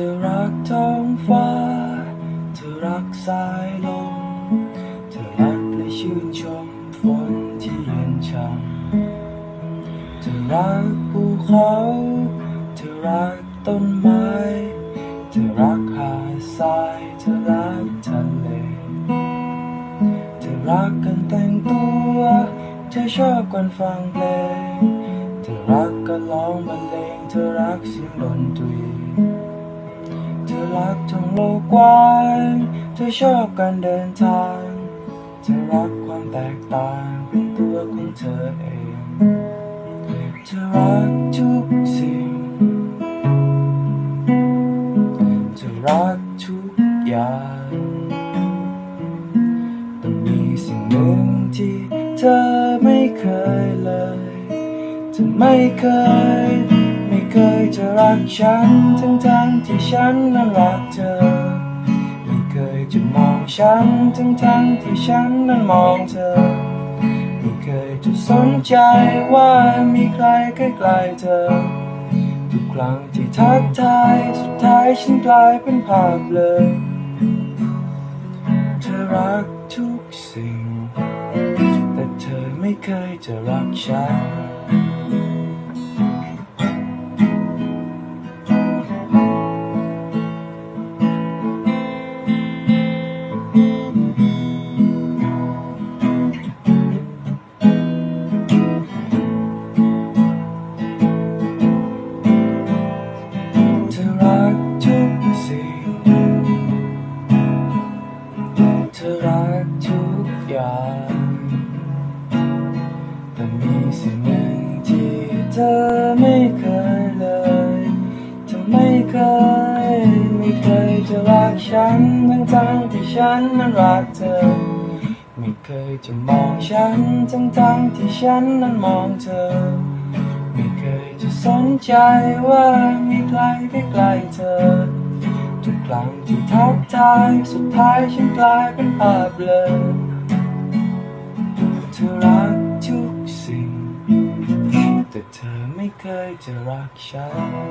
ธอรักท้องฟ้า เธอรักสายลม เธอรักและชื่นชมฝนที่เย็นช่ำเธอรักภูเขา เธอรักต้นไม้ เธอรักหาดทราย เธอรักทะเล เธอรักการแต่งตัว เธอชอบกันฟังเพลง เธอรักกันร้องบรรเลง เธอรักเสียงดนตรี อรักทั้งโลกกว้างเธอชอบการเดินทางเธอรักความแตกต่างเป็นตัวของเธอเองเธอรักทุกสิ่งเธอรักทุกอย่างแต่มีสิ่งหนึ่งที่เธอไม่เคยเลยเธอไม่เคย ยจะรักฉันทั้งทั้งที่ฉันนั้นรักเธอ ไม่เคยจะมองฉันทั้งทั้งที่ฉันนั้นมองเธอ ไม่เคยจะสนใจว่ามีใครใกล้ๆเธอ ทุกครั้งที่ทักทายสุดท้ายฉันกลายเป็นภาพเลย เธอรักทุกสิ่ง แต่เธอไม่เคยจะรักฉัน แต่มีสิ่งหนึ่งที่เธอไม่เคยเลยเธอไม่เคยไม่เคยจะรักฉันทั้งทั้งๆที่ฉันนั้นรักเธอ ไม่เคยจะมองฉันทั้งทั้งๆที่ฉันนั้นมองเธอ ไม่เคยจะสนใจว่ามีใครใกล้ๆเธอทุกครั้งที่ทักทายสุดท้ายฉันกลายเป็นภาพเลย ธอรักทุกสิ่ง แต่เธอไม่เคยจะรักฉัน